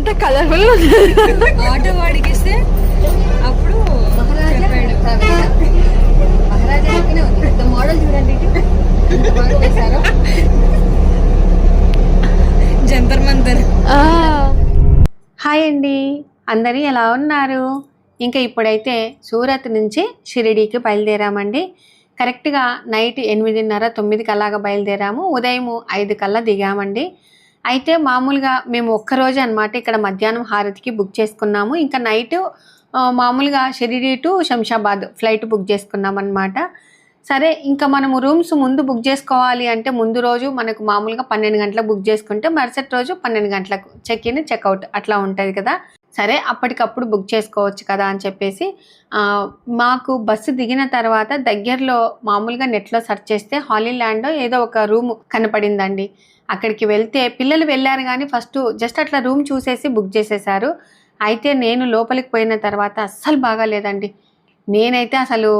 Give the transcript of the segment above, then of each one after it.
ఎంత colourful auto వాడికి ఇస్తే అప్పుడు మహారాజా మోడల్ చూడండి. జంతర్ మంతర్. హాయ్ అండి. అందరూ ఎలా ఉన్నారు? ఇంకా ఇప్పుడైతే సూరత్ నుంచి షిరిడీకి బయలుదేరామండి. కరెక్ట్గా నైట్ ఎనిమిదిన్నర తొమ్మిదికి అలాగా బయలుదేరాము. ఉదయం ఐదు కల్లా దిగామండి. అయితే మామూలుగా మేము ఒక్కరోజు అనమాట ఇక్కడ మధ్యాహ్నం హారతికి బుక్ చేసుకున్నాము. ఇంకా నైట్ మామూలుగా Shirdi to Shamshabad flight book చేసుకున్నాం అనమాట సరే ఇంకా మనము రూమ్స్ ముందు బుక్ చేసుకోవాలి అంటే ముందు రోజు మనకు మామూలుగా పన్నెండు గంటలకు బుక్ చేసుకుంటే మరుసటి రోజు పన్నెండు గంటలకు చెక్ ఇన్ చెక్అవుట్ అట్లా ఉంటుంది కదా. సరే అప్పటికప్పుడు బుక్ చేసుకోవచ్చు కదా అని చెప్పేసి మాకు బస్సు దిగిన తర్వాత దగ్గరలో మామూలుగా నెట్లో సెర్చ్ చేస్తే హాలీల్యాండ్ ఏదో ఒక రూమ్ కనపడిందండి. అక్కడికి వెళ్తే పిల్లలు వెళ్ళారు కానీ ఫస్ట్ జస్ట్ అట్లా రూమ్ చూసేసి బుక్ చేసేసారు. అయితే నేను లోపలికి పోయిన తర్వాత అస్సలు బాగాలేదండి. నేనైతే అసలు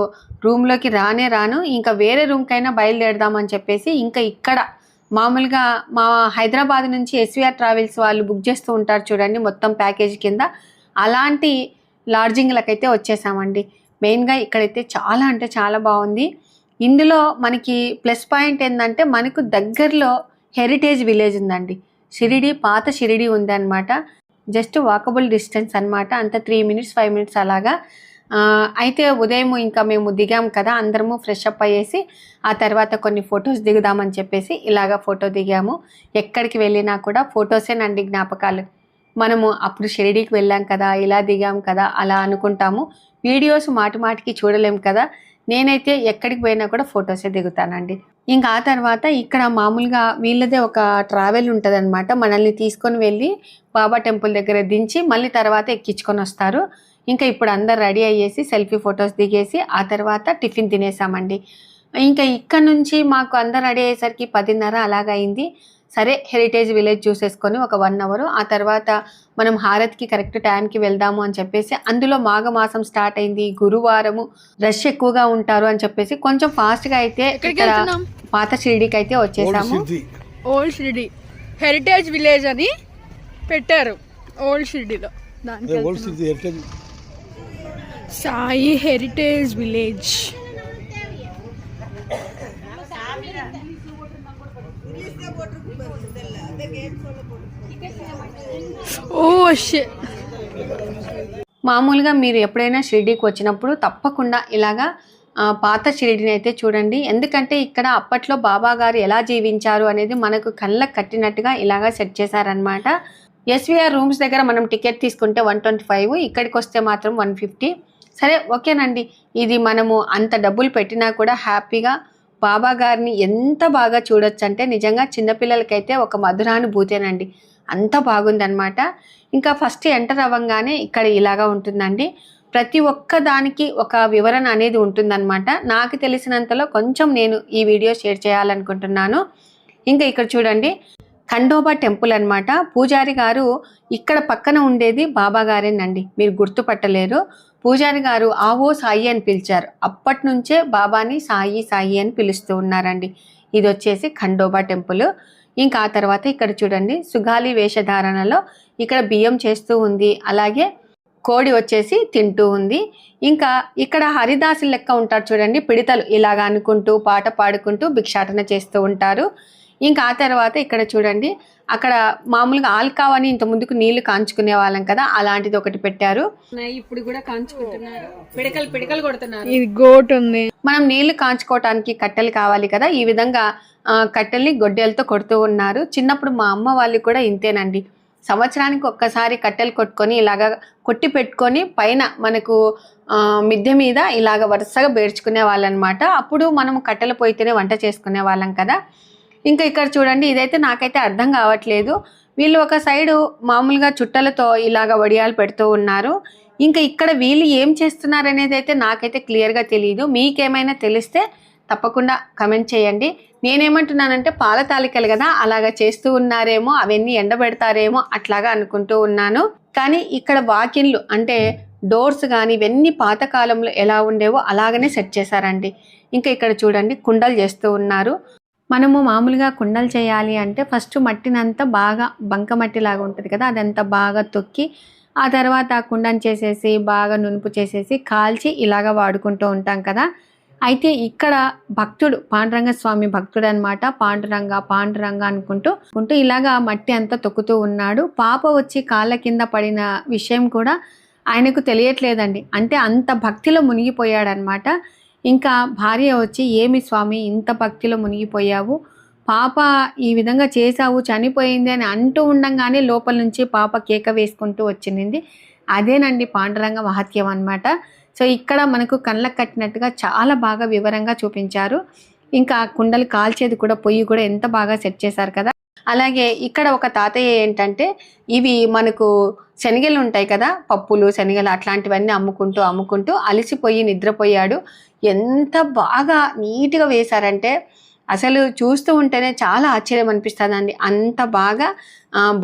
రూమ్లోకి రానే రాను. ఇంకా వేరే రూమ్కైనా బయలుదేరదామని చెప్పేసి ఇంకా ఇక్కడ మామూలుగా మా హైదరాబాద్ నుంచి ఎస్విఆర్ ట్రావెల్స్ వాళ్ళు బుక్ చేస్తూ ఉంటారు చూడండి మొత్తం ప్యాకేజ్ కింద. అలాంటి లాడ్జింగ్లకైతే వచ్చేసామండి. మెయిన్గా ఇక్కడైతే చాలా అంటే చాలా బాగుంది. ఇందులో మనకి ప్లస్ పాయింట్ ఏంటంటే మనకు దగ్గరలో హెరిటేజ్ విలేజ్ ఉందండి. షిరిడి పాత షిరిడి ఉంది అనమాట జస్ట్ వాకబుల్ డిస్టెన్స్ అనమాట అంత త్రీ మినిట్స్ ఫైవ్ మినిట్స్ అలాగా. అయితే ఉదయం ఇంకా మేము దిగాం కదా అందరము ఫ్రెష్ అప్ అయ్యేసి ఆ తర్వాత కొన్ని ఫొటోస్ దిగుదామని చెప్పేసి ఇలాగా ఫోటో దిగాము. ఎక్కడికి వెళ్ళినా కూడా ఫొటోసేనండి జ్ఞాపకాలు. మనము అప్పుడు షిరిడీకి వెళ్ళాం కదా ఇలా దిగాం కదా అలా అనుకుంటాము. వీడియోస్ మాటి మాటికి చూడలేం కదా నేనైతే ఎక్కడికి పోయినా కూడా ఫొటోసే దిగుతానండి. ఇంకా ఆ తర్వాత ఇక్కడ మామూలుగా వీళ్ళదే ఒక ట్రావెల్ ఉంటుందన్నమాట. మనల్ని తీసుకొని వెళ్ళి బాబా టెంపుల్ దగ్గర దించి మళ్ళీ తర్వాత ఎక్కించుకొని వస్తారు. ఇంకా ఇప్పుడు అందరు రెడీ అయ్యేసి సెల్ఫీ ఫొటోస్ దిగేసి ఆ తర్వాత టిఫిన్ తినేసామండి. ఇంకా ఇక్కడ నుంచి మాకు అందరు రెడీ అయ్యేసరికి పదిన్నర అలాగైంది సరే హెరిటేజ్ విలేజ్ చూసేసుకొని ఒక వన్ అవర్ ఆ తర్వాత మనం హారత్కి కరెక్ట్ టైంకి వెళ్దాము అని చెప్పేసి అందులో మాఘమాసం స్టార్ట్ అయింది. గురువారము రష్ ఎక్కువగా ఉంటారు అని చెప్పేసి కొంచెం ఫాస్ట్గా అయితే ఇక్కడ? పాత షిరిడీకి అయితే వచ్చేసాము. ఓల్డ్ షిరిడి హెరిటేజ్ విలేజ్ అని పెట్టారు ఓల్డ్ షిరిడిలో. సాయి హెరిటేజ్ విలేజ్ ఓ మామూలుగా మీరు ఎప్పుడైనా షిరిడీకి వచ్చినప్పుడు తప్పకుండా ఇలాగా పాత షిరిడిని అయితే చూడండి. ఎందుకంటే ఇక్కడ అప్పట్లో బాబా గారు ఎలా జీవించారు అనేది మనకు కళ్ళకు కట్టినట్టుగా ఇలాగా సెట్ చేశారనమాట ఎస్విఆర్ రూమ్స్ దగ్గర మనం టికెట్ తీసుకుంటే వన్ ట్వంటీ ఫైవ్ ఇక్కడికి వస్తే మాత్రం వన్ ఫిఫ్టీ. సరే ఓకేనండి. ఇది మనము అంత డబ్బులు పెట్టినా కూడా హ్యాపీగా బాబా గారిని ఎంత బాగా చూడొచ్చు అంటే నిజంగా చిన్నపిల్లలకైతే ఒక మధురానుభూతేనండి. అంత బాగుందనమాట ఇంకా ఫస్ట్ ఎంటర్ అవ్వగానే ఇక్కడ ఇలాగా ఉంటుందండి. ప్రతి ఒక్క దానికి ఒక వివరణ అనేది ఉంటుందన్నమాట. నాకు తెలిసినంతలో కొంచెం నేను ఈ వీడియో షేర్ చేయాలనుకుంటున్నాను. ఇంకా ఇక్కడ చూడండి. ఖండోబా టెంపుల్ అనమాట పూజారి గారు ఇక్కడ పక్కన ఉండేది బాబా గారేనండి. మీరు గుర్తుపట్టలేరు. పూజారి గారు ఆవో సాయి అని పిలిచారు. అప్పటి నుంచే బాబాని సాయి సాయి అని పిలుస్తూ ఉన్నారండి. ఇది వచ్చేసి ఖండోబా టెంపుల్. ఇంకా ఆ తర్వాత ఇక్కడ చూడండి సుగాలి వేషధారణలో ఇక్కడ బియ్యం చేస్తూ ఉంది. అలాగే కోడి వచ్చేసి తింటూ ఉంది. ఇంకా ఇక్కడ హరిదాసు లెక్క ఉంటారు చూడండి పిడితలు ఇలాగ అనుకుంటూ పాట పాడుకుంటూ భిక్షాటన చేస్తూ ఉంటారు. ఇంకా ఆ తర్వాత ఇక్కడ చూడండి అక్కడ మామూలుగా ఆల్కావని ఇంత ముందుకు నీళ్ళు కాంచుకునే వాళ్ళం కదా అలాంటిది ఒకటి పెట్టారు. ఇప్పుడు కూడా కాంచుకుంటున్నారు. పిడకలు పిడకలు కొడుతున్నారు. ఇది గోట్ ఉంది. మనం నీళ్ళు కాంచుకోవటానికి కట్టెలు కావాలి కదా ఈ విధంగా కట్టెల్ని గొడ్డలతో కొడుతూ ఉన్నారు. చిన్నప్పుడు మా అమ్మ వాళ్ళు కూడా ఇంతేనండి. సంవత్సరానికి ఒక్కసారి కట్టెలు కొట్టుకొని ఇలాగ కొట్టి పెట్టుకొని పైన మనకు ఆ, మిద్దె మీద ఇలాగ వరుసగా బేర్చుకునే వాళ్ళనమాట. అప్పుడు మనం కట్టెల పొయ్యితేనే వంట చేసుకునే వాళ్ళం కదా. ఇంకా ఇక్కడ చూడండి ఇదైతే నాకైతే అర్థం కావట్లేదు. వీళ్ళు ఒక సైడు మామూలుగా చుట్టలతో ఇలాగ వడియాలు పెడుతూ ఉన్నారు. ఇంకా ఇక్కడ వీళ్ళు ఏం చేస్తున్నారు అనేది అయితే నాకైతే క్లియర్గా తెలియదు మీకేమైనా తెలిస్తే తప్పకుండా కమెంట్ చేయండి. నేనేమంటున్నానంటే పాల తాలికలు కదా అలాగా చేస్తూ ఉన్నారేమో అవన్నీ ఎండబెడతారేమో అట్లాగా అనుకుంటూ ఉన్నాను. కానీ ఇక్కడ వాకిన్లు అంటే డోర్స్ కానీ ఇవన్నీ పాతకాలంలో ఎలా ఉండేవో అలాగనే సెట్ చేశారండి. ఇంకా ఇక్కడ చూడండి కుండలు చేస్తూ ఉన్నారు. మనము మామూలుగా కుండలు చేయాలి అంటే ఫస్ట్ మట్టినంతా బాగా బంక మట్టిలాగా ఉంటుంది కదా అదంతా బాగా తొక్కి ఆ తర్వాత ఆ కుండను చేసేసి బాగా నునుపు చేసేసి కాల్చి ఇలాగ వాడుకుంటూ ఉంటాం కదా. అయితే ఇక్కడ భక్తుడు పాండురంగ స్వామి భక్తుడు అనమాట పాండురంగ పాండురంగ అనుకుంటూ ఉంటూ ఇలాగా మట్టి అంతా తొక్కుతూ ఉన్నాడు. పాప వచ్చి కాళ్ళ కింద పడిన విషయం కూడా ఆయనకు తెలియట్లేదండి. అంటే అంత భక్తిలో మునిగిపోయాడనమాట ఇంకా భార్య వచ్చి ఏమి స్వామి ఇంత భక్తిలో మునిగిపోయావు? పాప ఈ విధంగా చేశావు చనిపోయింది అని అంటూ ఉండంగానే లోపల నుంచి పాప కేక వేసుకుంటూ వచ్చింది. అదేనండి పాండురంగ మహత్యం అనమాట సో ఇక్కడ మనకు కళ్ళకు కట్టినట్టుగా చాలా బాగా వివరంగా చూపించారు. ఇంకా కుండలు కాల్చేది కూడా పొయ్యి కూడా ఎంత బాగా సెట్ చేశారు కదా. అలాగే ఇక్కడ ఒక తాతయ్య ఏంటంటే ఇవి మనకు శనగలు ఉంటాయి కదా పప్పులు శనగలు అట్లాంటివన్నీ అమ్ముకుంటూ అమ్ముకుంటూ అలసిపోయి నిద్రపోయాడు. ఎంత బాగా నీట్గా వేశారంటే అసలు చూస్తూ ఉంటేనే చాలా ఆశ్చర్యం అనిపిస్తుందండి. అంత బాగా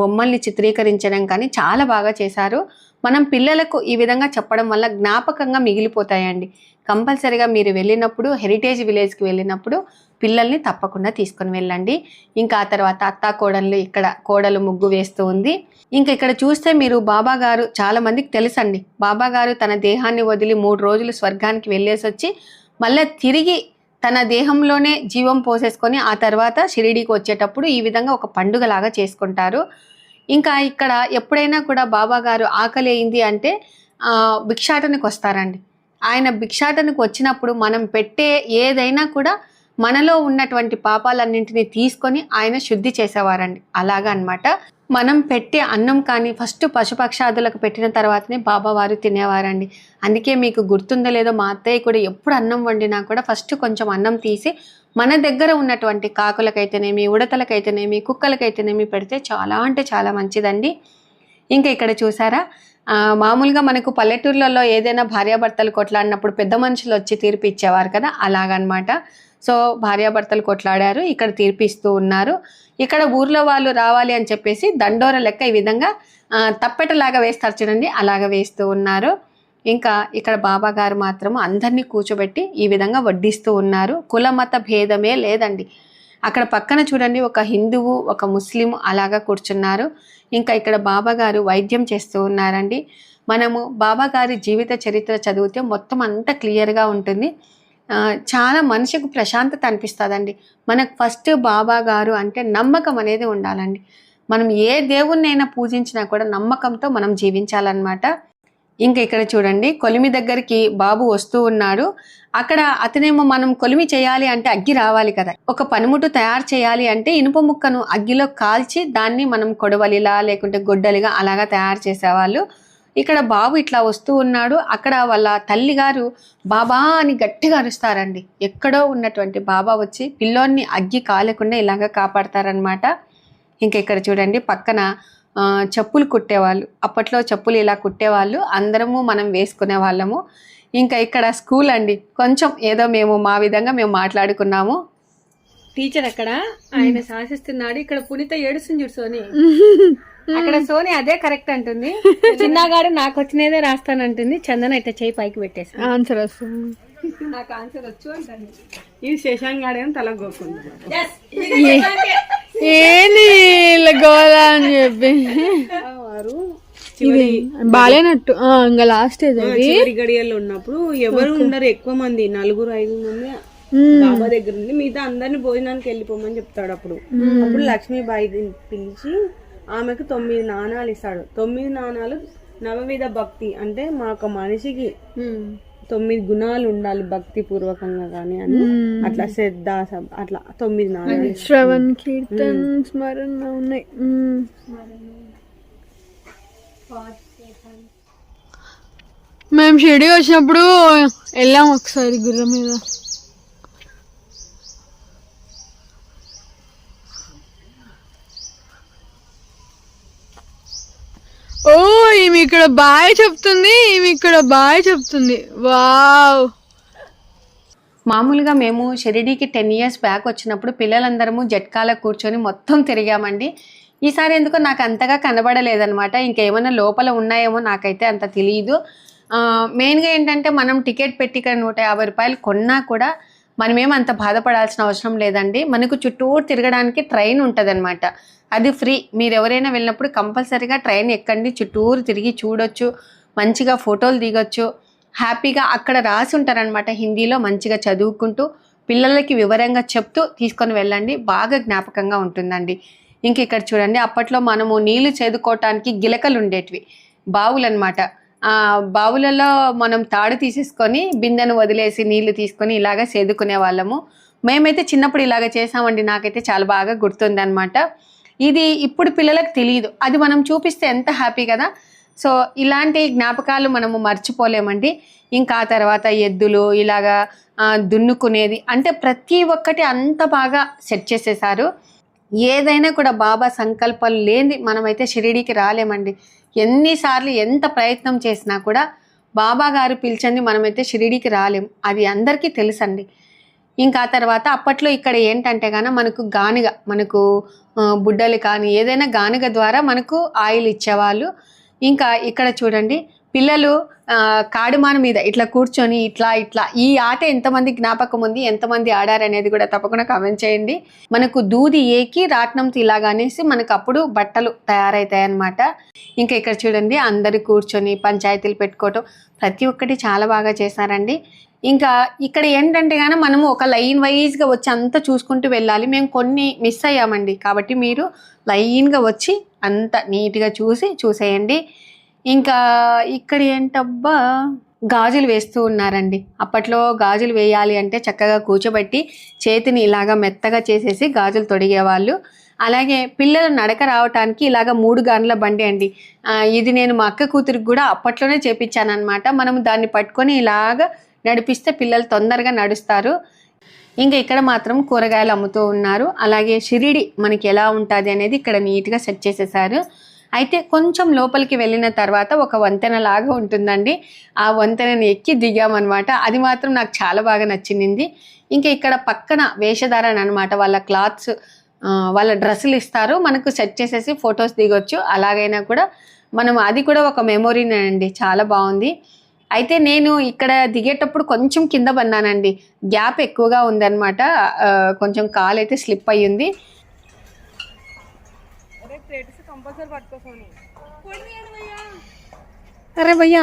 బొమ్మల్ని చిత్రీకరించడం కానీ చాలా బాగా చేశారు. మనం పిల్లలకు ఈ విధంగా చెప్పడం వల్ల జ్ఞాపకంగా మిగిలిపోతాయండి. కంపల్సరిగా మీరు వెళ్ళినప్పుడు హెరిటేజ్ విలేజ్కి వెళ్ళినప్పుడు పిల్లల్ని తప్పకుండా తీసుకొని వెళ్ళండి. ఇంకా ఆ తర్వాత అత్తా కోడళ్ళు ఇక్కడ కోడలు ముగ్గు వేస్తూ ఉంది. ఇంకా ఇక్కడ చూస్తే మీరు బాబా గారు చాలామందికి తెలుసండి. బాబా గారు తన దేహాన్ని వదిలి మూడు రోజులు స్వర్గానికి వెళ్ళేసి వచ్చి మళ్ళీ తిరిగి తన దేహంలోనే జీవం పోసేసుకొని ఆ తర్వాత షిరిడీకి వచ్చేటప్పుడు ఈ విధంగా ఒక పండుగలాగా చేసుకుంటారు. ఇంకా ఇక్కడ ఎప్పుడైనా కూడా బాబా గారు ఆకలి అయింది అంటే భిక్షాటనకు వస్తారండి. ఆయన భిక్షాటనకు వచ్చినప్పుడు మనం పెట్టే ఏదైనా కూడా మనలో ఉన్నటువంటి పాపాలన్నింటినీ తీసుకొని ఆయన శుద్ధి చేసేవారండి. అలాగా అన్నమాట. మనం పెట్టే అన్నం కానీ ఫస్ట్ పశుపక్షాదులకు పెట్టిన తర్వాతనే బాబావారు తినేవారండి. అందుకే మీకు గుర్తుందో లేదో మా అత్తయ్య కూడా ఎప్పుడు అన్నం వండినా కూడా ఫస్ట్ కొంచెం అన్నం తీసి మన దగ్గర ఉన్నటువంటి కాకులకైతేనేమి ఉడతలకైతేనేమి కుక్కలకైతేనేమి పెడితే చాలా అంటే చాలా మంచిదండి. ఇంకా ఇక్కడ చూసారా? మామూలుగా మనకు పల్లెటూర్లలో ఏదైనా భార్యాభర్తలు కొట్లాడినప్పుడు పెద్ద మనుషులు వచ్చి తీర్పు ఇచ్చేవారు కదా? అలాగనమాట. సో భార్యాభర్తలు కొట్లాడారు ఇక్కడ తీర్పిస్తూ ఉన్నారు. ఇక్కడ ఊర్లో వాళ్ళు రావాలి అని చెప్పేసి దండోర లెక్క ఈ విధంగా తప్పెటలాగా వేస్తారు చూడండి అలాగ వేస్తూ ఉన్నారు. ఇంకా ఇక్కడ బాబా గారు మాత్రం అందరినీ కూర్చోబెట్టి ఈ విధంగా వడ్డిస్తూ ఉన్నారు. కుల మత భేదమే లేదండి. అక్కడ పక్కన చూడండి ఒక హిందువు ఒక ముస్లిం అలాగా కూర్చున్నారు. ఇంకా ఇక్కడ బాబా గారు వైద్యం చేస్తూ ఉన్నారండి. మనము బాబా గారి జీవిత చరిత్ర చదివితే మొత్తం అంతా క్లియర్గా ఉంటుంది. చాలా మనిషికి ప్రశాంతత అనిపిస్తుందండి. మనకు ఫస్ట్ బాబా గారు అంటే నమ్మకం అనేది ఉండాలండి. మనం ఏ దేవుణ్ణైనా పూజించినా కూడా నమ్మకంతో మనం జీవించాలన్నమాట. ఇంకా ఇక్కడ చూడండి కొలిమి దగ్గరికి బాబు వస్తూ ఉన్నాడు. అక్కడ అతనేమో మనం కొలిమి చేయాలి అంటే అగ్గి రావాలి కదా. ఒక పనిముట్టు తయారు చేయాలి అంటే ఇనుప ముక్కను అగ్గిలో కాల్చి దాన్ని మనం కొడవలిలా లేకుంటే గొడ్డలిగా అలాగా తయారు చేసేవాళ్ళు. ఇక్కడ బాబు ఇట్లా వస్తూ ఉన్నాడు. అక్కడ వాళ్ళ తల్లి గారు బాబా అని గట్టిగా అరుస్తారండి. ఎక్కడో ఉన్నటువంటి బాబా వచ్చి పిల్లోన్ని అగ్గి కాలకుండా ఇలాగ కాపాడతారనమాట ఇంకా ఇక్కడ చూడండి పక్కన చెప్పులు కుట్టేవాళ్ళు. అప్పట్లో చెప్పులు ఇలా కుట్టేవాళ్ళు. అందరము మనం వేసుకునే వాళ్ళము. ఇంకా ఇక్కడ స్కూల్ అండి. కొంచెం ఏదో మేము మా విధంగా మేము మాట్లాడుకున్నాము. టీచర్ అక్కడ ఆయన శాసిస్తున్నాడు. ఇక్కడ పునీత ఏడుస్తుంది చూడు సోని. అక్కడ సోని అదే కరెక్ట్ అంటుంది. చిన్నగాడు నాకు వచ్చినదే రాస్తానంటుంది చందన ఇట్లా చేయి పైకి పెట్టేసి ఆన్సర్ వస్తుంది. నాకు ఆన్సర్ వచ్చు అంటాను ఇది శశాంక్ గాడేమో తల గోకుంది. ఏంది అని చెప్పి? ఇది బాలేనట్టు. ఇంకా లాస్ట్ చివరి గడియల్లో ఉన్నప్పుడు ఎవరు ఉండరు ఎక్కువ మంది? నలుగురు ఐదు మంది బాబా దగ్గర ఉంది మిగతా అందరిని భోజనానికి వెళ్ళిపోమని చెప్తాడు అప్పుడు. అప్పుడు లక్ష్మీబాయి పిలిచి ఆమెకు తొమ్మిది నాణాలు ఇస్తాడు. తొమ్మిది నాణాలు నవవిధ భక్తి అంటే మా ఒక మనిషికి తొమ్మిది గుణాలు ఉండాలి భక్తి పూర్వకంగా కానీ అని. అట్లా శ్రద్ధ అట్లా తొమ్మిది నాణాలు శ్రవణ్ కీర్తన్ స్మరణ ఉన్నాయి. మ్మ్. షిరిడి వచ్చినప్పుడు వెళ్ళాం ఒకసారి గుర్రం మీద ఓ ఈమె ఇక్కడ బాయ్ చెప్తుంది ఈమె ఇక్కడ బాయ్ చెప్తుంది. వావ్. మామూలుగా మేము షిరిడీకి టెన్ ఇయర్స్ బ్యాక్ వచ్చినప్పుడు పిల్లలందరము జట్కాల కూర్చొని మొత్తం తిరిగామండి. ఈసారి ఎందుకో నాకు అంతగా కనబడలేదనమాట ఇంకేమైనా లోపల ఉన్నాయేమో నాకైతే అంత తెలియదు మెయిన్గా ఏంటంటే మనం టికెట్ పెట్టి ఇక్కడ నూట యాభై రూపాయలు కొన్నా కూడా మనమేం అంత బాధపడాల్సిన అవసరం లేదండి. మనకు చుట్టూరు తిరగడానికి ట్రైన్ ఉంటుంది అది ఫ్రీ. మీరు ఎవరైనా వెళ్ళినప్పుడు కంపల్సరీగా ట్రైన్ ఎక్కండి. చుట్టూరు తిరిగి చూడొచ్చు. మంచిగా ఫోటోలు దిగొచ్చు. హ్యాపీగా అక్కడ రాసి ఉంటారనమాట హిందీలో మంచిగా చదువుకుంటూ. పిల్లలకి వివరంగా చెప్తూ తీసుకొని వెళ్ళండి. బాగా జ్ఞాపకంగా ఉంటుందండి. ఇంక ఇక్కడ చూడండి అప్పట్లో మనము నీళ్ళు చేదుకోవటానికి గిలకలు ఉండేటివి. బావులు అనమాట ఆ బావులలో మనం తాడు తీసేసుకొని బిందెను వదిలేసి నీళ్ళు తీసుకొని ఇలాగ సేదుకునే వాళ్ళము. మేమైతే చిన్నప్పుడు ఇలాగ చేసామండి నాకైతే చాలా బాగా గుర్తుంది అనమాట ఇది ఇప్పుడు పిల్లలకు తెలియదు అది మనం చూపిస్తే ఎంత హ్యాపీ కదా. సో ఇలాంటి జ్ఞాపకాలు మనము మర్చిపోలేమండి. ఇంకా ఆ తర్వాత ఎద్దులు ఇలాగా దున్నుకునేది. అంటే ప్రతి ఒక్కటి అంత బాగా సెట్ చేసేసారు ఏదైనా కూడా బాబా సంకల్పం లేని మనమైతే షిరిడీకి రాలేమండి. ఎన్నిసార్లు ఎంత ప్రయత్నం చేసినా కూడా బాబా గారు పిలిచండి మనమైతే షిరిడీకి రాలేం. అది అందరికీ తెలుసండి. ఇంకా ఆ తర్వాత అప్పట్లో ఇక్కడ ఏంటంటే గాన మనకు గానుగ మనకు బుడ్డలు కానీ ఏదైనా గానుగ ద్వారా మనకు ఆయిల్ ఇచ్చేవాళ్ళు. ఇంకా ఇక్కడ చూడండి పిల్లలు ఆ, కాడిమాన మీద ఇట్లా కూర్చొని ఇట్లా ఇట్లా ఈ ఆట ఎంతమంది జ్ఞాపకం ఉంది ఎంతమంది ఆడారనేది కూడా తప్పకుండా కమెంట్ చేయండి. మనకు దూది ఏకి రాట్నం ఇలాగా అనేసి మనకు అప్పుడు బట్టలు తయారవుతాయి అన్నమాట ఇంకా ఇక్కడ చూడండి అందరు కూర్చొని పంచాయతీలు పెట్టుకోవటం ప్రతి ఒక్కటి చాలా బాగా చేశారండి. ఇంకా ఇక్కడ ఏంటంటే కానీ మనము ఒక లైన్ వైజ్గా వచ్చి అంతా చూసుకుంటూ వెళ్ళాలి. మేము కొన్ని మిస్ అయ్యామండి. కాబట్టి మీరు లైన్గా వచ్చి అంత నీట్గా చూసి చూసేయండి. ఇంకా ఇక్కడ ఏంటబ్బా? గాజులు వేస్తూ ఉన్నారండి. అప్పట్లో గాజులు వేయాలి అంటే చక్కగా కూర్చోబెట్టి చేతిని ఇలాగా మెత్తగా చేసేసి గాజులు తొడిగేవాళ్ళు. అలాగే పిల్లలు నడక రావటానికి ఇలాగ మూడు గంటల బండి అండి. ఇది నేను మా అక్క కూతురికి కూడా అప్పట్లోనే చేపించాను అనమాట మనం దాన్ని పట్టుకొని ఇలాగ నడిపిస్తే పిల్లలు తొందరగా నడుస్తారు. ఇంకా ఇక్కడ మాత్రం కూరగాయలు అమ్ముతూ ఉన్నారు. అలాగే షిరిడి మనకి ఎలా ఉంటుంది అనేది ఇక్కడ నీట్గా సెట్ చేసేసారు. అయితే కొంచెం లోపలికి వెళ్ళిన తర్వాత ఒక వంతెన లాగా ఉంటుందండి. ఆ వంతెనని ఎక్కి దిగామన్నమాట. అది మాత్రం నాకు చాలా బాగా నచ్చింది. ఇంకా ఇక్కడ పక్కన వేషధారణ అనమాట వాళ్ళ క్లాత్స్ వాళ్ళ డ్రెస్సులు ఇస్తారు. మనకు సెట్ చేసేసి ఫొటోస్ దిగొచ్చు. అలాగైనా కూడా మనం అది కూడా ఒక మెమొరీనే అండి. చాలా బాగుంది. అయితే నేను ఇక్కడ దిగేటప్పుడు కొంచెం కింద పన్నానండి గ్యాప్ ఎక్కువగా ఉందన్నమాట. కొంచెం కాలు అయితే స్లిప్ అయ్యింది. కంపల్సరీ పట్టుకో సోని అరే భయ్యా.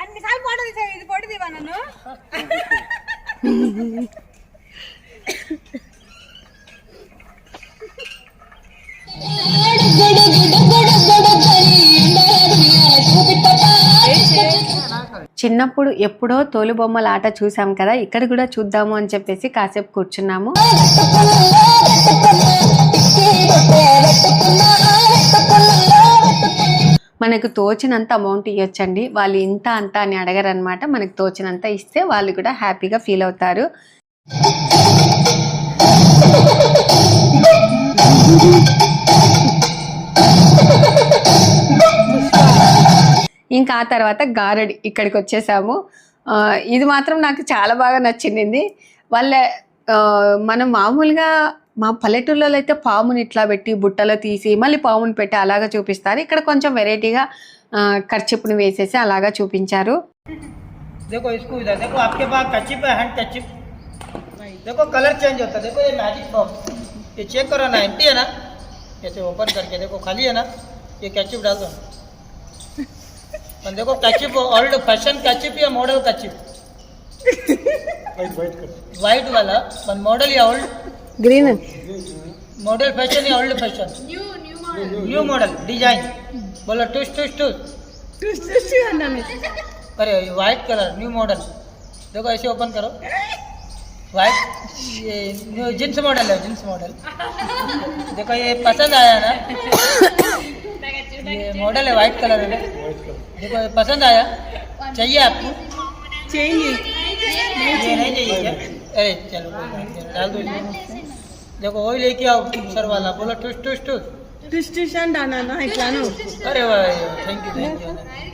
అన్నిసార్లు ఫోటో తీసావు ఇది ఫోటో తీవా నన్ను? చిన్నప్పుడు ఎప్పుడో తోలుబొమ్మల ఆట చూసాం కదా ఇక్కడ కూడా చూద్దాము అని చెప్పేసి కాసేపు కూర్చున్నాము. మనకు తోచినంత అమౌంట్ ఇవ్వచ్చండి వాళ్ళు ఇంత అంత అని అడగరనమాట మనకు తోచినంత ఇస్తే వాళ్ళు కూడా హ్యాపీగా ఫీల్ అవుతారు. ఇంకా ఆ తర్వాత గారడి ఇక్కడికి వచ్చేసాము. ఇది మాత్రం నాకు చాలా బాగా నచ్చింది. వాళ్ళ మనం మామూలుగా మా పల్లెటూళ్ళలో అయితే పాముని ఇట్లా పెట్టి బుట్టలో తీసి మళ్ళీ పాముని పెట్టి అలాగా చూపిస్తారు ఇక్కడ కొంచెం వెరైటీగా ఖర్చుపుని వేసేసి అలాగా చూపించారు देखो इसको इधर देखो आपके पास कचिप है हैंड कचिप देखो कलर चेंज होता है देखो ये मैजिक बॉक्स ये चेक करो ना एम्प्टी है ना ऐसे ओपन करके देखो खाली है ना ये कैचिप डाल दो और देखो कैचिप ओल्ड फैशन कैचिप या मॉडल कैचिप वाइट वाला पण मॉडल या ओल्ड ग्रीन मॉडल फ़ैशन या old fashion new new model new model design बोलो टूस टूस टूस टूस टूस करना में। अरे व्हाइट कलर न्यू मॉडल देखो ऐसे ओपन करो. वाइट ये न्यू जींस मॉडल है जींस मॉडल देखो ये पसंद आया ना? ये मॉडल है वाइट कलर है देखो ये पसंद आया? चाहिए आपको? चाहिए। नहीं चाहिए अरे चलो डाल दो देखो वही लेके आओ सर वाला बोलो टूस टूस टूस ట్విస్ట్ ట్విస్ట్ అంటానా ఇట్లాను अरे वाह थैंक यू थैंक यू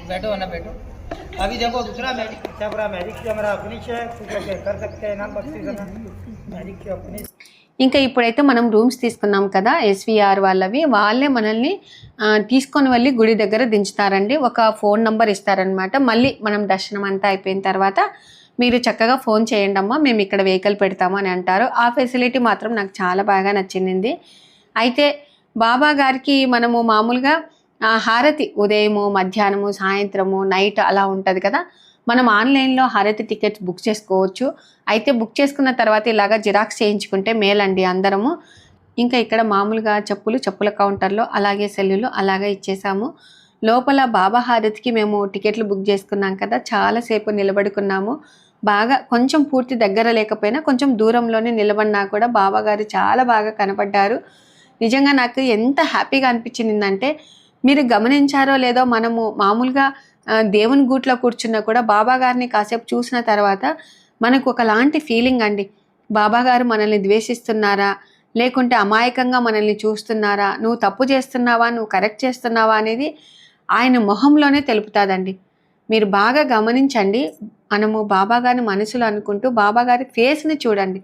बैठो ना बैठो अभी देखो दूसरा magic camera magic camera finish है कुछ ऐसे कर सकते हैं ना बत्तीस है ना मैजिक का फिनिश ఇంకా ఇప్పుడైతే మనం రూమ్స్ తీసుకున్నాం కదా ఎస్విఆర్ వాళ్ళవి వాళ్ళే మనల్ని ఆ, తీసుకొని వెళ్ళి గుడి దగ్గర దించుతారండి ఒక ఫోన్ నంబర్ ఇస్తారనమాట మళ్ళీ మనం దర్శనం అంతా అయిపోయిన తర్వాత మీరు చక్కగా ఫోన్ చేయండి అమ్మా మేము ఇక్కడ వెహికల్ పెడతాము అని అంటారు. ఆ ఫెసిలిటీ మాత్రం నాకు చాలా బాగా నచ్చింది. అయితే బాబా గారికి మనము మామూలుగా హారతి ఉదయము మధ్యాహ్నము సాయంత్రము నైట్ అలా ఉంటుంది కదా. మనం ఆన్లైన్లో హారతి టికెట్స్ బుక్ చేసుకోవచ్చు. అయితే బుక్ చేసుకున్న తర్వాత ఇలాగా జిరాక్స్ చేయించుకుంటే మేలండి అందరము. ఇంకా ఇక్కడ మామూలుగా చెప్పులు చెప్పుల కౌంటర్లో అలాగే సెల్లులు అలాగే ఇచ్చేసాము. లోపల బాబా హారతికి మేము టికెట్లు బుక్ చేసుకున్నాం కదా చాలాసేపు నిలబడుకున్నాము. బాగా కొంచెం పూర్తి దగ్గర లేకపోయినా కొంచెం దూరంలోనే నిలబడినా కూడా బాబాగారు చాలా బాగా కనపడ్డారు. నిజంగా నాకు ఎంత హ్యాపీగా అనిపించిందంటే మీరు గమనించారో లేదో మనము మామూలుగా దేవుని గూట్లో కూర్చున్నా కూడా బాబాగారిని కాసేపు చూసిన తర్వాత మనకు ఒకలాంటి ఫీలింగ్ అండి. బాబాగారు మనల్ని ద్వేషిస్తున్నారా? లేకుంటే అమాయకంగా మనల్ని చూస్తున్నారా? నువ్వు తప్పు చేస్తున్నావా? నువ్వు కరెక్ట్ చేస్తున్నావా? అనేది ఆయన మొహంలోనే తెలుపుతాదండి. మీరు బాగా గమనించండి. మనము బాబాగారిని మనసులో అనుకుంటూ బాబాగారి ఫేస్ని చూడండి.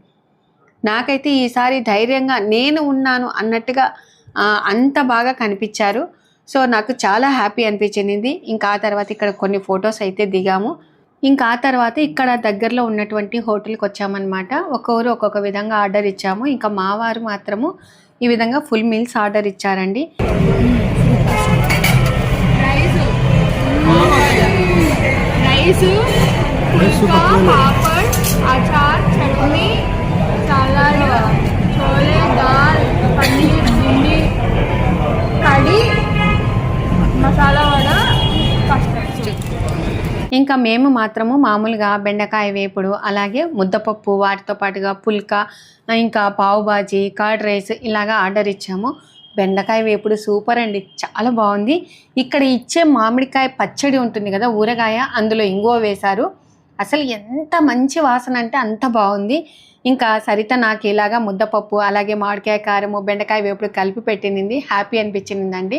నాకైతే ఈసారి ధైర్యంగా నేను ఉన్నాను అన్నట్టుగా అంత బాగా కనిపించారు. సో నాకు చాలా హ్యాపీ అనిపించింది. ఇంకా ఆ తర్వాత ఇక్కడ కొన్ని ఫొటోస్ అయితే దిగాము. ఇంకా ఆ తర్వాత ఇక్కడ దగ్గరలో ఉన్నటువంటి హోటల్కి వచ్చామన్నమాట. ఒక్కొక్కరు ఒక్కొక్క విధంగా ఆర్డర్ ఇచ్చాము. ఇంకా మా వారు మాత్రము ఈ విధంగా ఫుల్ మీల్స్ ఆర్డర్ ఇచ్చారండి. రైస్ పుల్కా పాపడ్ అచార్ చట్నీ సలాడ్ చోలే దాల్ పన్నీర్ భిండి కడి మసాలా వడ ఇంకా మేము మాత్రము మామూలుగా బెండకాయ వేపుడు అలాగే ముద్దపప్పు వాటితో పాటుగా పుల్కా ఇంకా పావుబాజీ కర్డ్ రైస్ ఇలాగా ఆర్డర్ ఇచ్చాము. బెండకాయ వేపుడు సూపర్ అండి. చాలా బాగుంది. ఇక్కడ ఇచ్చే మామిడికాయ పచ్చడి ఉంటుంది కదా ఊరగాయ అందులో ఇంగువ వేశారు. అసలు ఎంత మంచి వాసన అంటే అంత బాగుంది. ఇంకా సరిత నాకు ఇలాగా ముద్దపప్పు అలాగే మామిడికాయ కారము బెండకాయ వేపుడు కలిపి పెట్టింది హ్యాపీ అనిపించిందండి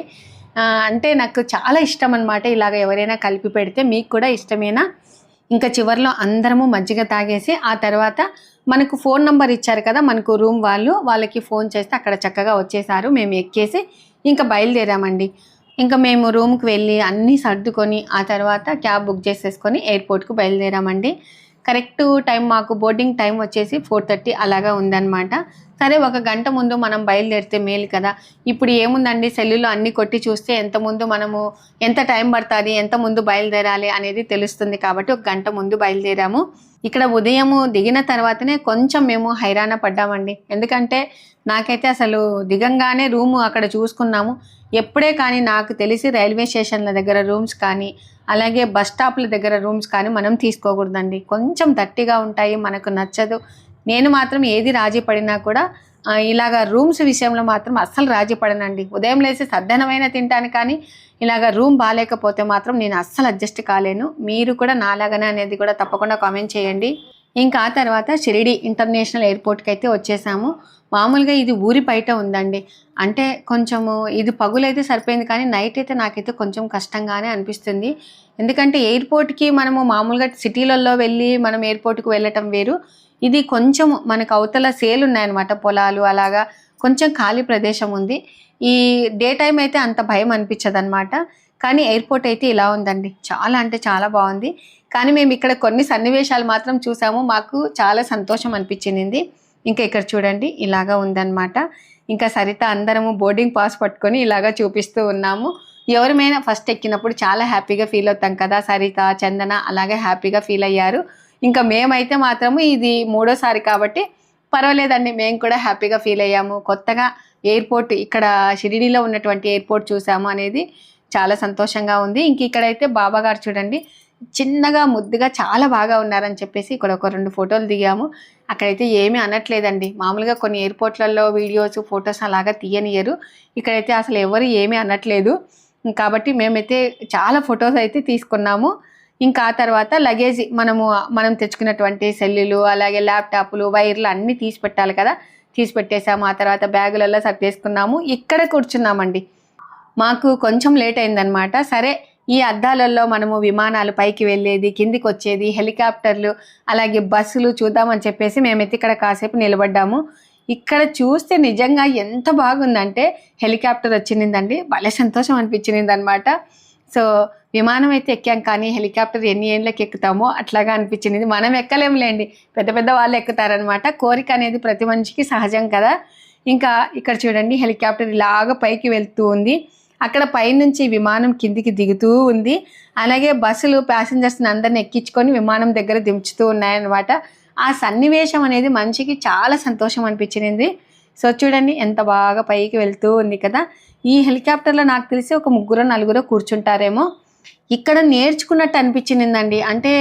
అంటే నాకు చాలా ఇష్టం అనమాట ఇలాగ ఎవరైనా కలిపి పెడితే. మీకు కూడా ఇష్టమేనా? ఇంకా చివరిలో అందరము మజ్జిగ తాగేసి ఆ తర్వాత మనకు ఫోన్ నంబర్ ఇచ్చారు కదా మనకు రూమ్ వాళ్ళు వాళ్ళకి ఫోన్ చేస్తే అక్కడ చక్కగా వచ్చేసారు. మేము ఎక్కేసి ఇంకా బయలుదేరామండి. ఇంకా మేము రూమ్కి వెళ్ళి అన్నీ సర్దుకొని ఆ తర్వాత క్యాబ్ బుక్ చేసేసుకొని ఎయిర్పోర్ట్కి బయలుదేరామండి. కరెక్ట్ టైం మాకు బోర్డింగ్ టైం వచ్చేసి ఫోర్ థర్టీ అలాగా ఉందన్నమాట. సరే ఒక గంట ముందు మనం బయలుదేరితే మేలు కదా. ఇప్పుడు ఏముందండి? సెల్లులో అన్ని కొట్టి చూస్తే ఎంత ముందు మనము ఎంత టైం పడుతుంది? ఎంత ముందు బయలుదేరాలి అనేది తెలుస్తుంది కాబట్టి ఒక గంట ముందు బయలుదేరాము. ఇక్కడ ఉదయము దిగిన తర్వాతనే కొంచెం మేము హైరాణ పడ్డామండి. ఎందుకంటే నాకైతే అసలు దిగంగానే రూము అక్కడ చూసుకున్నాము. ఎప్పుడే కానీ నాకు తెలిసి రైల్వే స్టేషన్ల దగ్గర రూమ్స్ కానీ అలాగే బస్ స్టాప్ల దగ్గర రూమ్స్ కానీ మనం తీసుకోకూడదండి. కొంచెం దట్టిగా ఉంటాయి మనకు నచ్చదు. నేను మాత్రం ఏది రాజీ పడినా కూడా ఇలాగ రూమ్స్ విషయంలో మాత్రం అస్సలు రాజీ పడనండి. ఉదయం లేచి సద్దనమైన తింటాను కానీ ఇలాగ రూమ్ బాగాలేకపోతే మాత్రం నేను అస్సలు అడ్జస్ట్ కాలేను. మీరు కూడా నాలాగనే అనేది కూడా తప్పకుండా కామెంట్ చేయండి. ఇంకా ఆ తర్వాత షిరిడి ఇంటర్నేషనల్ ఎయిర్పోర్ట్కి అయితే వచ్చేసాము. మామూలుగా ఇది ఊరి బయట ఉందండి. అంటే కొంచెము ఇది పగులైతే సరిపోయింది కానీ నైట్ అయితే నాకైతే కొంచెం కష్టంగానే అనిపిస్తుంది. ఎందుకంటే ఎయిర్పోర్ట్కి మనము మామూలుగా సిటీలలో వెళ్ళి మనం ఎయిర్పోర్ట్కి వెళ్ళటం వేరు. ఇది కొంచెం మనకు అవతల సేల్ ఉన్నాయన్నమాట పొలాలు అలాగా. కొంచెం ఖాళీ ప్రదేశం ఉంది. ఈ డే టైం అయితే అంత భయం అనిపించదు అనమాట కానీ ఎయిర్పోర్ట్ అయితే ఇలా ఉందండి. చాలా అంటే చాలా బాగుంది. కానీ మేము ఇక్కడ కొన్ని సన్నివేశాలు మాత్రం చూసాము. మాకు చాలా సంతోషం అనిపించింది. ఇంకా ఇక్కడ చూడండి ఇలాగా ఉందన్నమాట. ఇంకా సరిత అందరము బోర్డింగ్ పాస్ పట్టుకొని ఇలాగా చూపిస్తూ ఉన్నాము. ఎవరిమైనా ఫస్ట్ ఎక్కినప్పుడు చాలా హ్యాపీగా ఫీల్ అవుతాం కదా. సరిత చందన అలాగే హ్యాపీగా ఫీల్ అయ్యారు. ఇంకా మేమైతే మాత్రము ఇది మూడోసారి కాబట్టి పర్వాలేదండి. మేము కూడా హ్యాపీగా ఫీల్ అయ్యాము. కొత్తగా ఎయిర్పోర్ట్ ఇక్కడ షిరిడీలో ఉన్నటువంటి ఎయిర్పోర్ట్ చూసాము అనేది చాలా సంతోషంగా ఉంది. ఇంక ఇక్కడైతే బాబా గారు చూడండి చిన్నగా ముద్దుగా చాలా బాగా ఉన్నారని చెప్పేసి ఇక్కడ ఒక రెండు ఫోటోలు దిగాము. అక్కడైతే ఏమీ అనట్లేదండి. మామూలుగా కొన్ని ఎయిర్పోర్ట్లలో వీడియోస్ ఫొటోస్ అలాగా తీయనియరు ఇక్కడైతే అసలు ఎవరు ఏమీ అనట్లేదు. కాబట్టి మేమైతే చాలా ఫొటోస్ అయితే తీసుకున్నాము. ఇంకా ఆ తర్వాత లగేజ్ మనము మనం తెచ్చుకున్నటువంటి సెల్లులు అలాగే ల్యాప్టాప్లు వైర్లు అన్నీ తీసి పెట్టాలి కదా. తీసి పెట్టేసాము ఆ తర్వాత బ్యాగులలో సర్దేసుకున్నాము. ఇక్కడ కూర్చున్నామండి. మాకు కొంచెం లేట్ అయిందనమాట సరే ఈ అద్దాలలో మనము విమానాలు పైకి వెళ్ళేది కిందికి వచ్చేది హెలికాప్టర్లు అలాగే బస్సులు చూద్దామని చెప్పేసి మేమైతే ఇక్కడ కాసేపు నిలబడ్డాము. ఇక్కడ చూస్తే నిజంగా ఎంత బాగుందంటే హెలికాప్టర్ వచ్చిందండి. భలే సంతోషం అనిపించింది అనమాట సో విమానం అయితే ఎక్కాం కానీ హెలికాప్టర్ ఎన్ని ఏళ్ళకి ఎక్కుతామో అట్లాగా అనిపించింది. మనం ఎక్కలేములేండి. పెద్ద పెద్ద వాళ్ళు ఎక్కుతారనమాట కోరిక అనేది ప్రతి మనిషికి సహజం కదా. ఇంకా ఇక్కడ చూడండి హెలికాప్టర్ ఇలాగ పైకి వెళ్తూ ఉంది. అక్కడ పైనుంచి విమానం కిందికి దిగుతూ ఉంది. అలాగే బస్సులు ప్యాసింజర్స్ని అందరిని ఎక్కించుకొని విమానం దగ్గర దించుతూ ఉన్నాయన్నమాట. ఆ సన్నివేశం అనేది మనిషికి చాలా సంతోషం అనిపించింది. సో చూడండి ఎంత బాగా పైకి వెళ్తూ ఉంది కదా. ఈ హెలికాప్టర్లో నాకు తెలిసి ఒక ముగ్గురు నలుగురు కూర్చుంటారేమో. ఇక్కడ నేర్చుకున్నట్టు అనిపించిందండి. అంటే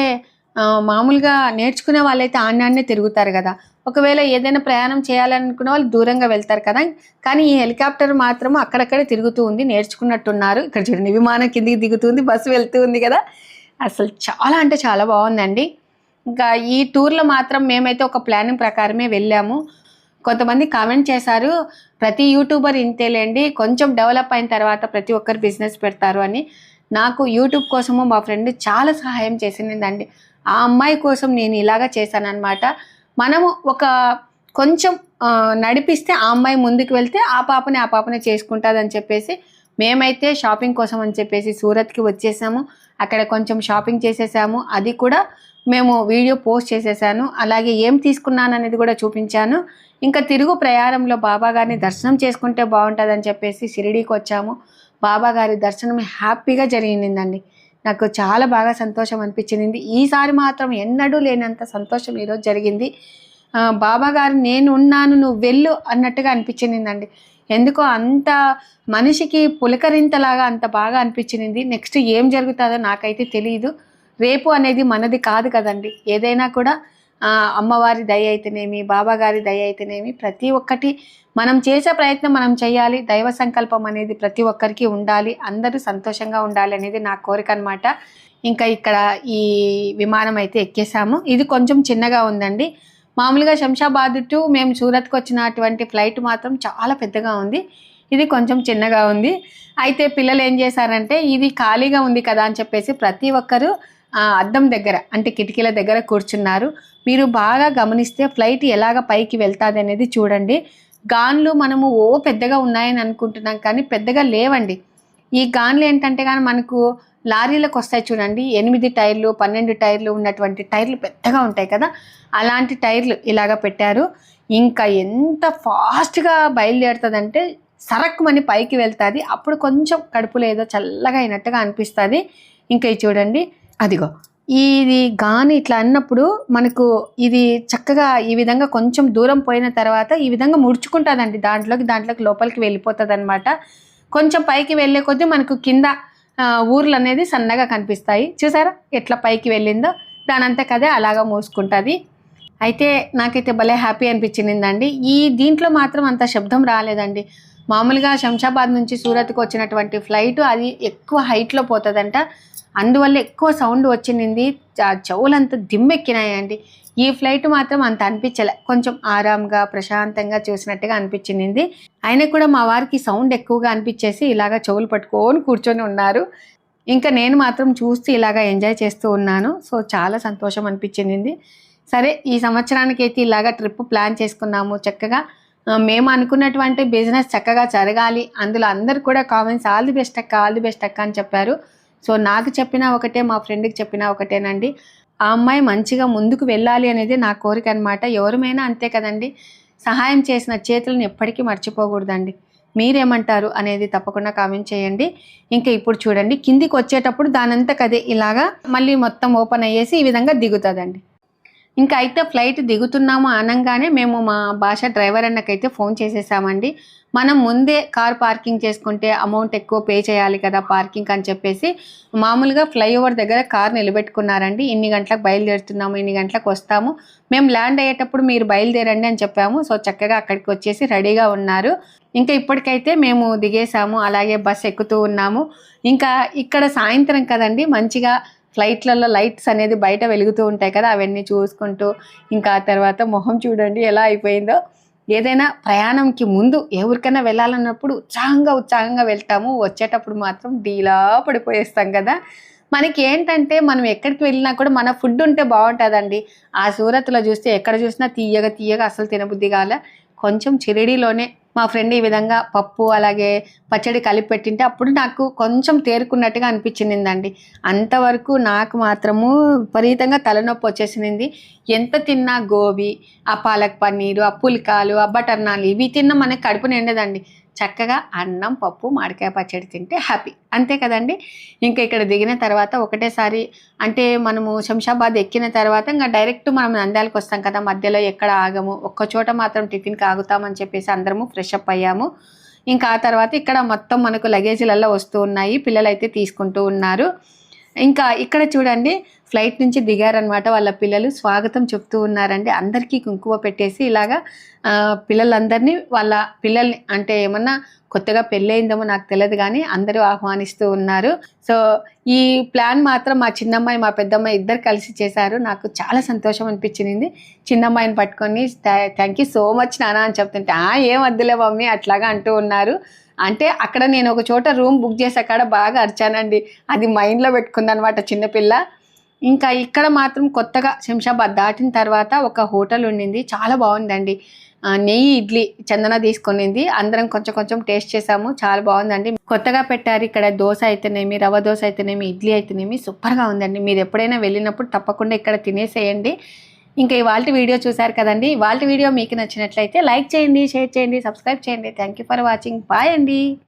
మామూలుగా నేర్చుకునే వాళ్ళైతే ఆన్యాన్నే తిరుగుతారు కదా. ఒకవేళ ఏదైనా ప్రయాణం చేయాలనుకునే వాళ్ళు దూరంగా వెళ్తారు కదా. కానీ ఈ హెలికాప్టర్ మాత్రం అక్కడక్కడే తిరుగుతూ ఉంది నేర్చుకున్నట్టున్నారు. ఇక్కడ చూడండి విమానం కిందికి దిగుతుంది బస్సు వెళ్తూ ఉంది కదా. అసలు చాలా అంటే చాలా బాగుందండి. ఇంకా ఈ టూర్లో మాత్రం మేమైతే ఒక ప్లానింగ్ ప్రకారమే వెళ్ళాము. కొంతమంది కామెంట్ చేశారు ప్రతి యూట్యూబర్ ఇంతేలేండి కొంచెం డెవలప్ అయిన తర్వాత ప్రతి ఒక్కరు బిజినెస్ పెడతారు అని. నాకు యూట్యూబ్ కోసము మా ఫ్రెండ్ చాలా సహాయం చేసిందండి. ఆ అమ్మాయి కోసం నేను ఇలాగా చేశానమాట మనము ఒక కొంచెం నడిపిస్తే ఆ అమ్మాయి ముందుకు వెళ్తే ఆ పాపని ఆ పాపని చేసుకుంటుందని చెప్పేసి మేమైతే షాపింగ్ కోసం అని చెప్పేసి సూరత్కి వచ్చేసాము. అక్కడ కొంచెం షాపింగ్ చేసేసాము. అది కూడా మేము వీడియో పోస్ట్ చేసేసాను. అలాగే ఏం తీసుకున్నాను అనేది కూడా చూపించాను. ఇంకా తిరుగు ప్రయాణంలో బాబా గారిని దర్శనం చేసుకుంటే బాగుంటుందని చెప్పేసి షిరిడీకి వచ్చాము బాబాగారి దర్శనం హ్యాపీగా జరిగిందండి. నాకు చాలా బాగా సంతోషం అనిపించింది. ఈసారి మాత్రం ఎన్నడూ లేనంత సంతోషం ఈరోజు జరిగింది. బాబాగారు నేను ఉన్నాను నువ్వు వెళ్ళు అన్నట్టుగా అనిపించిందండి. ఎందుకో అంత మనిషికి పులకరింతలాగా అంత బాగా అనిపించింది. నెక్స్ట్ ఏం జరుగుతుందో నాకైతే తెలియదు రేపు అనేది మనది కాదు కదండి. ఏదైనా కూడా అమ్మవారి దయ అయితేనేమి బాబాగారి దయ అయితేనేమి ప్రతి ఒక్కటి మనం చేసే ప్రయత్నం మనం చేయాలి. దైవ సంకల్పం అనేది ప్రతి ఒక్కరికి ఉండాలి. అందరూ సంతోషంగా ఉండాలి అనేది నా కోరిక అనమాట ఇంకా ఇక్కడ ఈ విమానం అయితే ఎక్కేసాము. ఇది కొంచెం చిన్నగా ఉందండి. మామూలుగా శంషాబాద్ టు మేము సూరత్కి వచ్చినటువంటి ఫ్లైట్ మాత్రం చాలా పెద్దగా ఉంది. ఇది కొంచెం చిన్నగా ఉంది. అయితే పిల్లలు ఏం చేశారంటే ఇది ఖాళీగా ఉంది కదా అని చెప్పేసి ప్రతి ఒక్కరు అద్దం దగ్గర అంటే కిటికీల దగ్గర కూర్చున్నారు. మీరు బాగా గమనిస్తే ఫ్లైట్ ఎలాగ పైకి వెళ్తాది అనేది చూడండి. గాన్లు మనము ఓ పెద్దగా ఉన్నాయని అనుకుంటున్నాం కానీ పెద్దగా లేవండి. ఈ గాన్లు ఏంటంటే కానీ మనకు లారీలకు వస్తాయి చూడండి. ఎనిమిది టైర్లు పన్నెండు టైర్లు ఉన్నటువంటి టైర్లు పెద్దగా ఉంటాయి కదా. అలాంటి టైర్లు ఇలాగ పెట్టారు. ఇంకా ఎంత ఫాస్ట్గా బయలుదేరుతుందంటే సరక్కుమని పైకి వెళ్తుంది. అప్పుడు కొంచెం కడుపులో ఏదో చల్లగా అయినట్టుగా అనిపిస్తుంది. ఇంకా ఇది చూడండి. అదిగో ఇది గాని ఇట్లా అన్నప్పుడు మనకు ఇది చక్కగా ఈ విధంగా కొంచెం దూరం పోయిన తర్వాత ఈ విధంగా ముడుచుకుంటుందండి. దాంట్లోకి దాంట్లోకి లోపలికి వెళ్ళిపోతుంది అనమాట కొంచెం పైకి వెళ్ళే కొద్దీ మనకు కింద ఊర్లు అనేది సన్నగా కనిపిస్తాయి. చూసారా ఎట్లా పైకి వెళ్ళిందో? దానంతా కదే అలాగా మూసుకుంటుంది. అయితే నాకైతే భలే హ్యాపీ అనిపించిందండి. ఈ దీంట్లో మాత్రం అంత శబ్దం రాలేదండి. మామూలుగా శంషాబాద్ నుంచి సూరత్కి వచ్చినటువంటి ఫ్లైట్ అది ఎక్కువ హైట్లో పోతుందంట. అందువల్ల ఎక్కువ సౌండ్ వచ్చింది. చెవులంతా దిమ్మెక్కినాయండి. ఈ ఫ్లైట్ మాత్రం అంత అనిపించలే. కొంచెం ఆరాంగా ప్రశాంతంగా చూసినట్టుగా అనిపించింది. అయినా కూడా మా వారికి సౌండ్ ఎక్కువగా అనిపించేసి ఇలాగ చెవులు పట్టుకొని కూర్చొని ఉన్నారు. ఇంకా నేను మాత్రం చూస్తూ ఇలాగ ఎంజాయ్ చేస్తూ ఉన్నాను. సో చాలా సంతోషం అనిపించింది. సరే ఈ సంవత్సరానికి అయితే ఇలాగ ట్రిప్ ప్లాన్ చేసుకున్నాము చక్కగా. మేము అనుకున్నటువంటి బిజినెస్ చక్కగా జరగాలి. అందులో అందరు కూడా కామెంట్స్ ఆల్ ది బెస్ట్ అక్క ఆల్ ది బెస్ట్ అక్క అని చెప్పారు. సో నాకు చెప్పినా ఒకటే మా ఫ్రెండ్కి చెప్పినా ఒకటేనండి. ఆ అమ్మాయి మంచిగా ముందుకు వెళ్ళాలి అనేది నా కోరిక అనమాట ఎవరిమైనా అంతే కదండి. సహాయం చేసిన చేతులను ఎప్పటికీ మర్చిపోకూడదండి. మీరేమంటారు అనేది తప్పకుండా కామెంట్ చేయండి. ఇంకా ఇప్పుడు చూడండి కిందికి వచ్చేటప్పుడు దానంతా కదే ఇలాగా మళ్ళీ మొత్తం ఓపెన్ అయ్యేసి ఈ విధంగా దిగుతుందండి. ఇంకా అయితే ఫ్లైట్ దిగుతున్నాము అనగానే మేము మా భాష డ్రైవర్ అన్నకైతే ఫోన్ చేసేసామండి. మనం ముందే కార్ పార్కింగ్ చేసుకుంటే అమౌంట్ ఎక్కువ పే చేయాలి కదా పార్కింగ్ అని చెప్పేసి మామూలుగా ఫ్లైఓవర్ దగ్గర కార్ నిలబెట్టుకున్నారండి. ఇన్ని గంటలకు బయలుదేరుతున్నాము ఇన్ని గంటలకు వస్తాము. మేము ల్యాండ్ అయ్యేటప్పుడు మీరు బయలుదేరండి అని చెప్పాము. సో చక్కగా అక్కడికి వచ్చేసి రెడీగా ఉన్నారు. ఇంకా ఇప్పటికైతే మేము దిగేసాము. అలాగే బస్ ఎక్కుతూ ఉన్నాము. ఇంకా ఇక్కడ సాయంత్రం కదండి మంచిగా ఫ్లైట్లలో లైట్స్ అనేది బయట వెలుగుతూ ఉంటాయి కదా అవన్నీ చూసుకుంటూ ఇంకా ఆ తర్వాత మొహం చూడండి ఎలా అయిపోయిందో. ఏదైనా ప్రయాణంకి ముందు ఎవరికైనా వెళ్ళాలన్నప్పుడు ఉత్సాహంగా ఉత్సాహంగా వెళ్తాము. వచ్చేటప్పుడు మాత్రం డీలా పడిపోయేస్తాం కదా. మనకి ఏంటంటే మనం ఎక్కడికి వెళ్ళినా కూడా మన ఫుడ్ ఉంటే బాగుంటుందండి. ఆ సూరత్లో చూస్తే ఎక్కడ చూసినా తీయగా తీయగా అసలు తినబుద్ధి కాలే. కొంచెం చిరిడిలోనే మా ఫ్రెండ్ ఈ విధంగా పప్పు అలాగే పచ్చడి కలిపి పెట్టింటే అప్పుడు నాకు కొంచెం తేరుకున్నట్టుగా అనిపించిందండి. అంతవరకు నాకు మాత్రము విపరీతంగా తలనొప్పి వచ్చేసింది. ఎంత తిన్నా గోబీ ఆ పాలక్ పన్నీరు ఆ పుల్కాలు ఆ బటర్ నాన్ ఇవి తిన్నా మనకి కడుపు నిండదండి. చక్కగా అన్నం పప్పు మామిడికాయ పచ్చడి తింటే హ్యాపీ అంతే కదండి? ఇంకా ఇక్కడ దిగిన తర్వాత ఒకటేసారి అంటే మనము శంషాబాద్ ఎక్కిన తర్వాత ఇంకా డైరెక్ట్ మనం నంద్యాలకు వస్తాం కదా మధ్యలో ఎక్కడ ఆగము? ఒక్క చోట మాత్రం టిఫిన్కి ఆగుతామని చెప్పేసి అందరము ఫ్రెష్ అప్ అయ్యాము. ఇంకా ఆ తర్వాత ఇక్కడ మొత్తం మనకు లగేజీలలో వస్తూ ఉన్నాయి పిల్లలు అయితే తీసుకుంటూ ఉన్నారు. ఇంకా ఇక్కడ చూడండి ఫ్లైట్ నుంచి దిగారనమాట వాళ్ళ పిల్లలు. స్వాగతం చెప్తూ ఉన్నారండి. అందరికీ కుంకుమ పెట్టేసి ఇలాగా పిల్లలందరినీ వాళ్ళ పిల్లల్ని అంటే ఏమన్నా కొత్తగా పెళ్ళయిందేమో నాకు తెలియదు కానీ అందరూ ఆహ్వానిస్తూ ఉన్నారు. సో ఈ ప్లాన్ మాత్రం మా చిన్నమ్మాయి మా పెద్దమ్మాయి ఇద్దరు కలిసి చేశారు. నాకు చాలా సంతోషం అనిపించింది. చిన్నమ్మాయిని పట్టుకొని థ్యాంక్ యూ సో మచ్ నానా అని చెప్తుంటే "ఆ, ఏం వద్దులే మమ్మీ అట్లాగా అంటూ ఉన్నారు. అంటే అక్కడ నేను ఒక చోట రూమ్ బుక్ చేసి అక్కడ బాగా అరిచానండి. అది మైండ్లో పెట్టుకుందనమాట చిన్నపిల్ల. ఇంకా ఇక్కడ మాత్రం కొత్తగా శంషాబాద్ దాటిన తర్వాత ఒక హోటల్ ఉండింది. చాలా బాగుందండి. నెయ్యి ఇడ్లీ చందన తీసుకొనింది. అందరం కొంచెం కొంచెం టేస్ట్ చేసాము. చాలా బాగుందండి. కొత్తగా పెట్టారు ఇక్కడ దోశ అయితేనేమి రవ్వ దోశ అయితేనేమి ఇడ్లీ అయితేనేమి సూపర్గా ఉందండి. మీరు ఎప్పుడైనా వెళ్ళినప్పుడు తప్పకుండా ఇక్కడ తినేసేయండి. ఇంకా ఇవాళ వీడియో చూసారు కదండి. ఇవాళ వీడియో మీకు నచ్చినట్లయితే లైక్ చేయండి షేర్ చేయండి సబ్స్క్రైబ్ చేయండి. Thank you for watching bye అండి.